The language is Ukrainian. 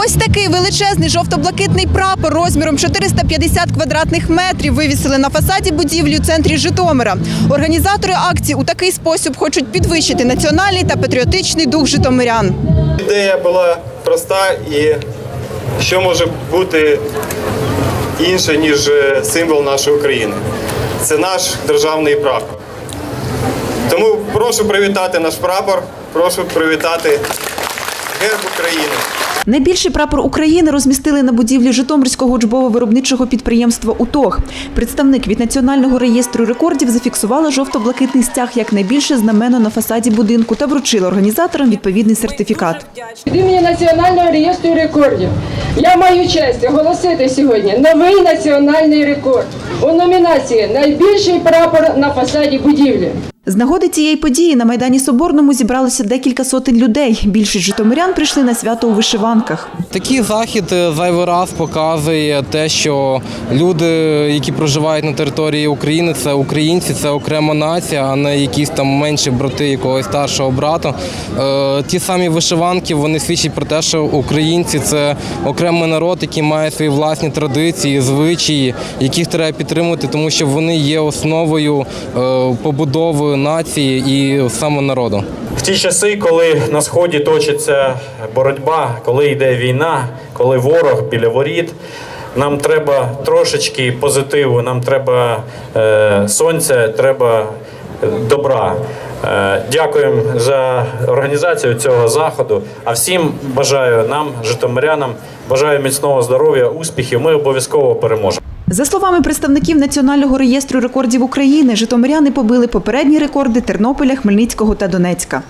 Ось такий величезний жовто-блакитний прапор розміром 450 квадратних метрів вивісили на фасаді будівлі у центрі Житомира. Організатори акції у такий спосіб хочуть підвищити національний та патріотичний дух житомирян. Ідея була проста і що може бути інше, ніж е, символ нашої України. Це наш державний прапор. Тому прошу привітати наш прапор, прошу привітати герб України. Найбільший прапор України розмістили на будівлі Житомирського учбово-виробничого підприємства УТОГ. Представник від Національного реєстру рекордів зафіксувала жовто-блакитний стяг як найбільше знамено на фасаді будинку та вручила організаторам відповідний сертифікат. Від імені Національного реєстру рекордів я маю честь оголосити сьогодні новий національний рекорд у номінації Найбільший прапор на фасаді будівлі. З нагоди цієї події на Майдані Соборному зібралося декілька сотень людей. Більшість житомирян прийшли на свято у вишиванках. Такий захід е, зайвий раз показує те, що люди, які проживають на території України, це українці, це окрема нація, а не якісь там менші брати якогось старшого брата. Е, Ті самі вишиванки вони свідчать про те, що українці це окремий народ, який має свої власні традиції, звичаї, яких треба підтримувати, тому що вони є основою е, побудови нації і саме народу. Ті часи, коли на сході точиться боротьба, коли йде війна, коли ворог біля воріт, нам треба трошечки позитиву, нам треба е, сонця, треба е, добра. Е, Дякуємо за організацію цього заходу. А всім бажаю нам, житомирянам, бажаю міцного здоров'я, успіхів. Ми обов'язково переможемо. За словами представників Національного реєстру рекордів України, житомиряни побили попередні рекорди Тернополя, Хмельницького та Донецька.